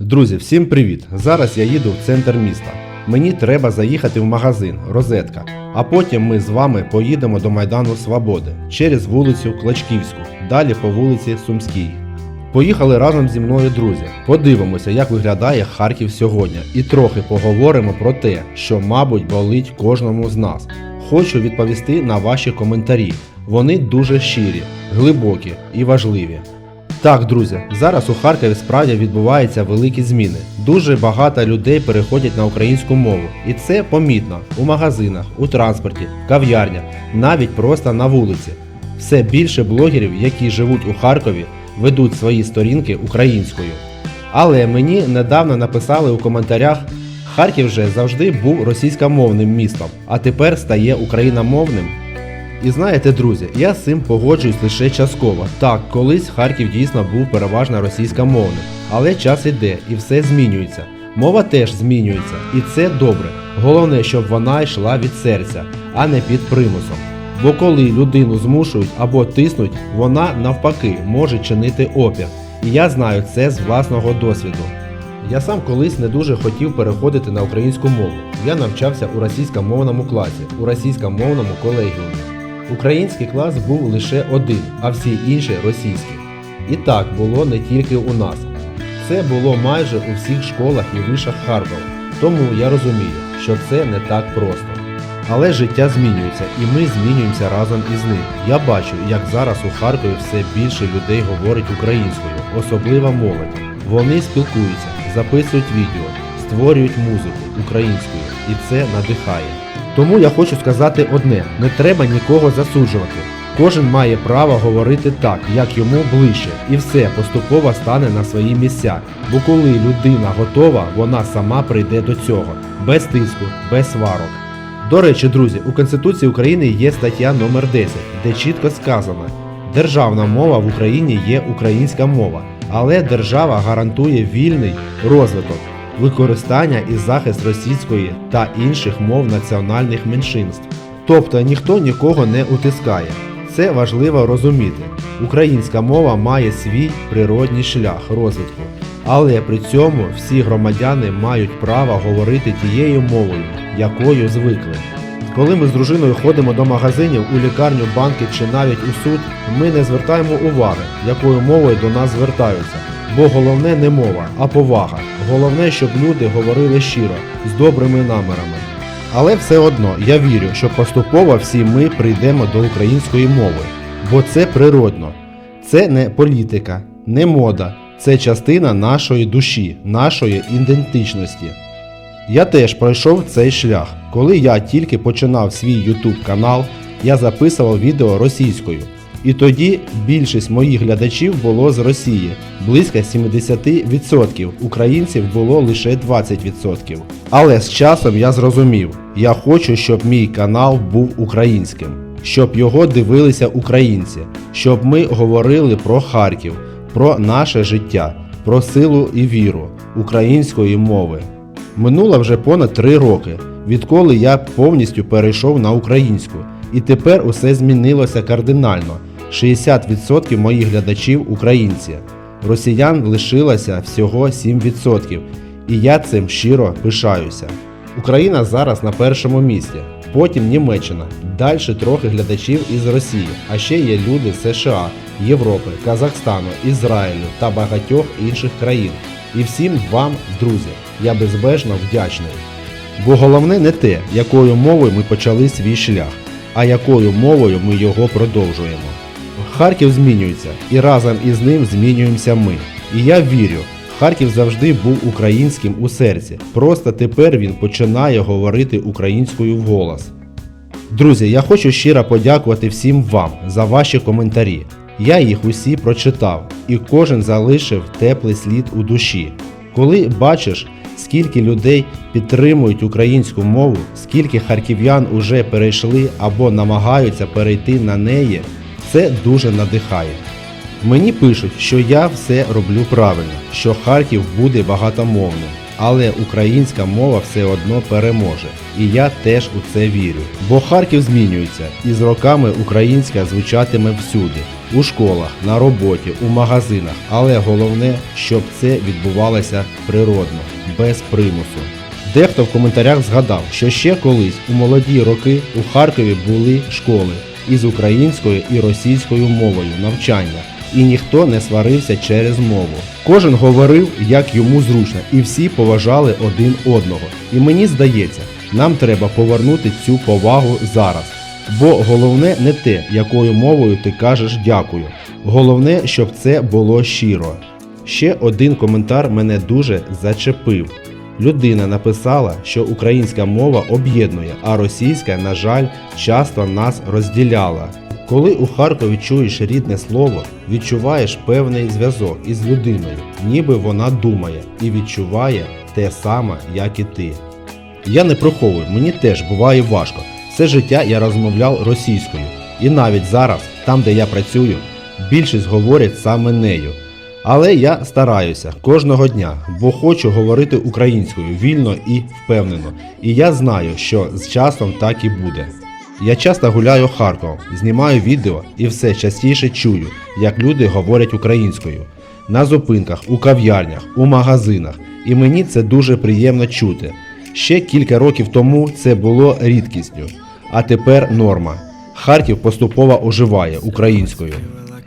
Друзі, всім привіт! Зараз я їду в центр міста. Мені треба заїхати в магазин Розетка, а потім ми з вами поїдемо до Майдану Свободи через вулицю Клачківську, далі по вулиці Сумській. Поїхали разом зі мною, друзі. Подивимося, як виглядає Харків сьогодні, і трохи поговоримо про те, що, мабуть, болить кожному з нас. Хочу відповісти на ваші коментарі. Вони дуже щирі, глибокі і важливі. Так, друзі, зараз у Харкові справді відбуваються великі зміни. Дуже багато людей переходять на українську мову, і це помітно у магазинах, у транспорті, кав'ярнях, навіть просто на вулиці. Все більше блогерів, які живуть у Харкові, ведуть свої сторінки українською. Але мені недавно написали у коментарях, Харків же завжди був російськомовним містом, а тепер стає україномовним. І знаєте, друзі, я з цим погоджуюсь лише частково. Так, колись Харків дійсно був переважно російськомовним, але час іде і все змінюється. Мова теж змінюється, і це добре. Головне, щоб вона йшла від серця, а не під примусом. Бо коли людину змушують або тиснуть, вона навпаки може чинити опір. І я знаю це з власного досвіду. Я сам колись не дуже хотів переходити на українську мову. Я навчався у російськомовному класі, у російськомовному колегіумі. Український клас був лише один, а всі інші російські. І так було не тільки у нас. Це було майже у всіх школах і вишах Харкова. Тому я розумію, що це не так просто. Але життя змінюється, і ми змінюємося разом із ним. Я бачу, як зараз у Харкові все більше людей говорить українською, особливо молодь. Вони спілкуються, записують відео, створюють музику українською, і це надихає. Тому я хочу сказати одне: не треба нікого засуджувати. Кожен має право говорити так, як йому ближче, і все поступово стане на свої місця. Бо коли людина готова, вона сама прийде до цього, без тиску, без сварок. До речі, друзі, у Конституції України є стаття номер 10, де чітко сказано: державна мова в Україні є українська мова, але держава гарантує вільний розвиток, використання і захист російської та інших мов національних меншинств. Тобто ніхто нікого не утискає. Це важливо розуміти. Українська мова має свій природній шлях розвитку, але при цьому всі громадяни мають право говорити тією мовою, якою звикли. Коли ми з дружиною ходимо до магазинів, у лікарню, банки чи навіть у суд, ми не звертаємо уваги, якою мовою до нас звертаються. Бо головне не мова, а повага. Головне, щоб люди говорили щиро, з добрими намірами. Але все одно я вірю, що поступово всі ми прийдемо до української мови, бо це природно. Це не політика, не мода, це частина нашої душі, нашої ідентичності. Я теж пройшов цей шлях. Коли я тільки починав свій YouTube канал, я записував відео російською. І тоді більшість моїх глядачів було з Росії, близько 70%, українців було лише 20%. Але з часом я зрозумів, я хочу, щоб мій канал був українським, щоб його дивилися українці, щоб ми говорили про Харків, про наше життя, про силу і віру української мови. Минуло вже понад три роки, відколи я повністю перейшов на українську, і тепер усе змінилося кардинально. 60% моїх глядачів українці. Росіян лишилося всього 7%, і я цим щиро пишаюся. Україна зараз на першому місці, потім Німеччина, далі трохи глядачів із Росії, а ще є люди з США, Європи, Казахстану, Ізраїлю та багатьох інших країн. І всім вам, друзі, я безбежно вдячний. Бо головне не те, якою мовою ми почали свій шлях, а якою мовою ми його продовжуємо. Харків змінюється, і разом із ним змінюємося ми. І я вірю, Харків завжди був українським у серці. Просто тепер він починає говорити українською вголос. Друзі, я хочу щиро подякувати всім вам за ваші коментарі. Я їх усі прочитав, і кожен залишив теплий слід у душі. Коли бачиш, скільки людей підтримують українську мову, скільки харків'ян уже перейшли або намагаються перейти на неї, це дуже надихає. Мені пишуть, що я все роблю правильно, що Харків буде багатомовним, але українська мова все одно переможе. І я теж у це вірю. Бо Харків змінюється, і з роками українська звучатиме всюди. у школах, на роботі, у магазинах, але головне, щоб це відбувалося природно, без примусу. Дехто в коментарях згадав, що ще колись у молоді роки у Харкові були школи із українською і російською мовою навчання, і ніхто не сварився через мову. Кожен говорив, як йому зручно, і всі поважали один одного. І мені здається, нам треба повернути цю повагу зараз. Бо головне не те, якою мовою ти кажеш дякую. Головне, щоб це було щиро. Ще один коментар мене дуже зачепив. Людина написала, що українська мова об'єднує, а російська, на жаль, часто нас розділяла. Коли у Харкові чуєш рідне слово, відчуваєш певний зв'язок із людиною, ніби вона думає і відчуває те саме, як і ти. Я не приховую, мені теж буває важко. Все життя я розмовляв російською, і навіть зараз, там де я працюю, більшість говорять саме нею. Але я стараюся кожного дня, бо хочу говорити українською вільно і впевнено. І я знаю, що з часом так і буде. Я часто гуляю Харковом, знімаю відео і все частіше чую, як люди говорять українською на зупинках, у кав'ярнях, у магазинах, і мені це дуже приємно чути. Ще кілька років тому це було рідкістю, а тепер норма. Харків поступово оживає українською.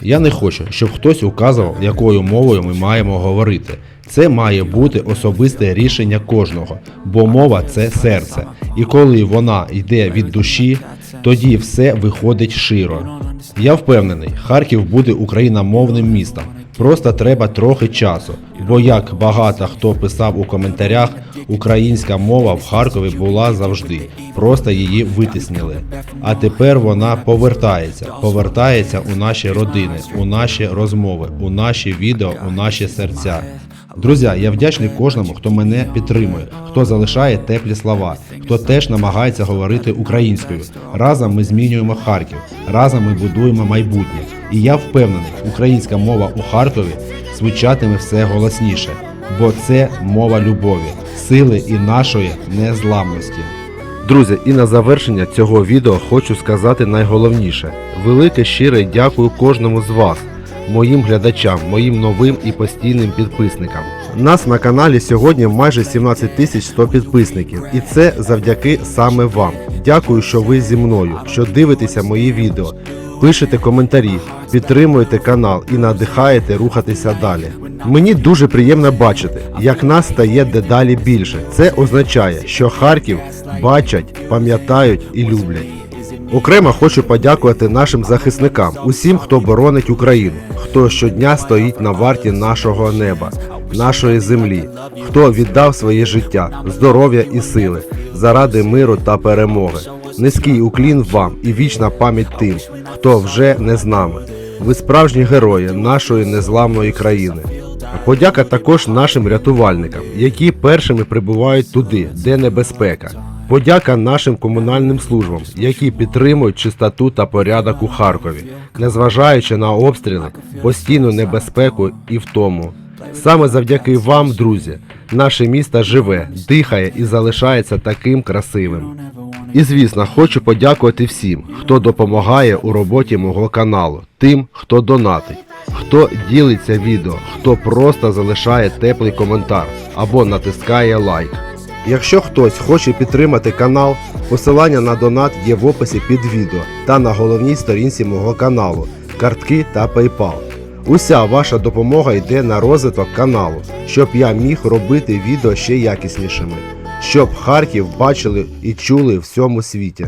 Я не хочу, щоб хтось указував, якою мовою ми маємо говорити. Це має бути особисте рішення кожного, бо мова це серце. І коли вона йде від душі, тоді все виходить широ. Я впевнений, Харків буде україномовним містом. Просто треба трохи часу, бо як багато хто писав у коментарях, українська мова в Харкові була завжди, просто її витиснили. А тепер вона повертається, повертається у наші родини, у наші розмови, у наші відео, у наші серця. Друзі, я вдячний кожному, хто мене підтримує, хто залишає теплі слова, хто теж намагається говорити українською. Разом ми змінюємо Харків, разом ми будуємо майбутнє. І я впевнений, українська мова у Харкові звучатиме все голосніше, бо це мова любові, сили і нашої незламності. Друзі, і на завершення цього відео хочу сказати найголовніше: велике щире дякую кожному з вас, моїм глядачам, моїм новим і постійним підписникам. Нас на каналі сьогодні майже 17 тисяч 100 підписників, і це завдяки саме вам. Дякую, що ви зі мною, що дивитеся мої відео, пишете коментарі, підтримуєте канал і надихаєте рухатися далі. Мені дуже приємно бачити, як нас стає дедалі більше. Це означає, що Харків бачать, пам'ятають і люблять. Окремо хочу подякувати нашим захисникам, усім, хто боронить Україну, хто щодня стоїть на варті нашого неба, нашої землі, хто віддав своє життя, здоров'я і сили заради миру та перемоги. Низький уклін вам і вічна пам'ять тим, хто вже не з нами. Ви справжні герої нашої незламної країни. Подяка також нашим рятувальникам, які першими прибувають туди, де небезпека. Подяка нашим комунальним службам, які підтримують чистоту та порядок у Харкові, незважаючи на обстріли, постійну небезпеку і втому. Саме завдяки вам, друзі, наше місто живе, дихає і залишається таким красивим. І звісно, хочу подякувати всім, хто допомагає у роботі мого каналу, тим, хто донатить, хто ділиться відео, хто просто залишає теплий коментар або натискає лайк. Якщо хтось хоче підтримати канал, посилання на донат є в описі під відео та на головній сторінці мого каналу, картки та PayPal. Уся ваша допомога йде на розвиток каналу, щоб я міг робити відео ще якіснішими, щоб Харків бачили і чули в всьому світі.